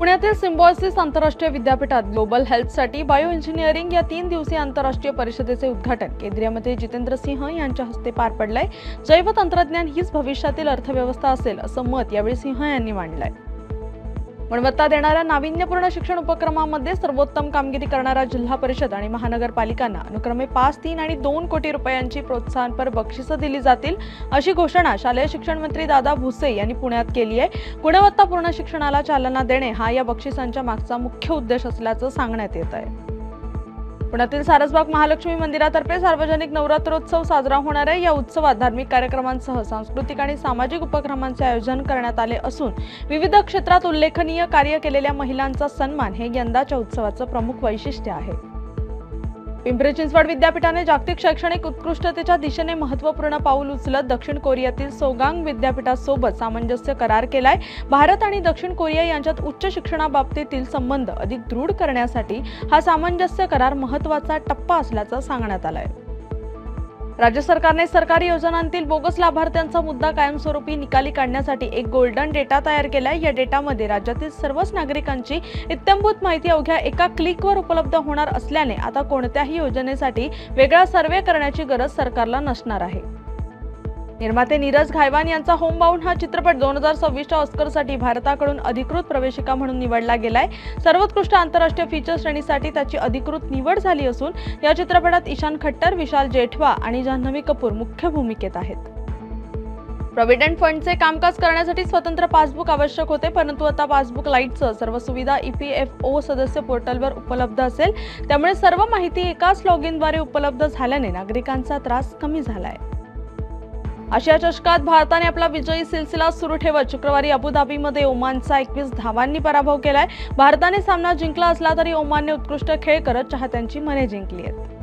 पुण्यातील सिम्बॉयसिस आंतरराष्ट्रीय विद्यापीठात ग्लोबल हेल्थसाठी बायो इंजिनिअरिंग या तीन दिवसीय आंतरराष्ट्रीय परिषदेचे उद्घाटन. केंद्रीय मंत्री जितेंद्र सिंह यांच्या हस्ते पार पडलंय. जैव तंत्रज्ञान हीच भविष्यातील अर्थव्यवस्था असेल असं मत यावेळी सिंह यांनी मांडलंय. गुणवत्ता देणाऱ्या नाविन्यपूर्ण शिक्षण उपक्रमामध्ये सर्वोत्तम कामगिरी करणाऱ्या जिल्हा परिषद आणि महानगरपालिकांना अनुक्रमे पाच तीन आणि दोन कोटी रुपयांची प्रोत्साहनपर बक्षिसं दिली जातील अशी घोषणा शालेय शिक्षण मंत्री दादा भुसे यांनी पुण्यात केली आहे. गुणवत्तापूर्ण शिक्षणाला चालना देणे हा या बक्षिसांच्या मागचा मुख्य उद्देश असल्याचं सांगण्यात येत आहे. पुण्यातील सारसबाग महालक्ष्मी मंदिरातर्फे सार्वजनिक नवरात्रोत्सव साजरा होणार आहे. या उत्सवात धार्मिक कार्यक्रमांसह सांस्कृतिक आणि सामाजिक उपक्रमांचे आयोजन करण्यात आले असून विविध क्षेत्रात उल्लेखनीय कार्य केलेल्या महिलांचा सन्मान हे यंदाच्या उत्सवाचं प्रमुख वैशिष्ट्य आहे. पिंपरी चिंचवड विद्यापीठाने जागतिक शैक्षणिक उत्कृष्टतेच्या दिशेने महत्त्वपूर्ण पाऊल उचलत दक्षिण कोरियातील सोगांग विद्यापीठासोबत सामंजस्य करार केलाय. भारत आणि दक्षिण कोरिया यांच्यात उच्च शिक्षणाबाबतीतील संबंध अधिक दृढ करण्यासाठी हा सामंजस्य करार महत्त्वाचा टप्पा असल्याचं सांगण्यात आलंय. राज्य सरकारने सरकारी योजनांतील बोगस लाभार्थ्यांचा मुद्दा कायमस्वरूपी निकाली काढण्यासाठी एक गोल्डन डेटा तयार केलाय. या डेटामध्ये राज्यातील सर्वच नागरिकांची इत्यंभूत माहिती अवघ्या एका क्लिकवर उपलब्ध होणार असल्याने आता कोणत्याही योजनेसाठी वेगळा सर्वे करण्याची गरज सरकारला नसणार आहे. निर्माते नीरज घायवान यांचा होमबाउंड हा चित्रपट दोन हजार सव्वीसच्या ऑस्करसाठी भारताकडून अधिकृत प्रवेशिका म्हणून निवडला गेलाय. सर्वोत्कृष्ट आंतरराष्ट्रीय फीचर श्रेणीसाठी त्याची अधिकृत निवड झाली असून या चित्रपटात ईशान खट्टर विशाल जेठवा आणि जान्हवी कपूर मुख्य भूमिकेत आहेत. प्रॉव्हिडंट फंडचे कामकाज करण्यासाठी स्वतंत्र पासबुक आवश्यक होते परंतु आता पासबुक लाईटचं सर्व सुविधा ई पी एफ ओ सदस्य पोर्टलवर उपलब्ध असेल. त्यामुळे सर्व माहिती एकाच लॉग इनद्वारे उपलब्ध झाल्याने नागरिकांचा त्रास कमी झाला आहे आशिया चषकात भारताने आपला विजयी सिलसिला सुरू ठेवत शुक्रवारी अबुधाबीमध्ये ओमानचा एकवीस धावांनी पराभव केलाय. भारताने सामना जिंकला असला तरी ओमानने उत्कृष्ट खेळ करत चाहत्यांची मने जिंकली आहेत.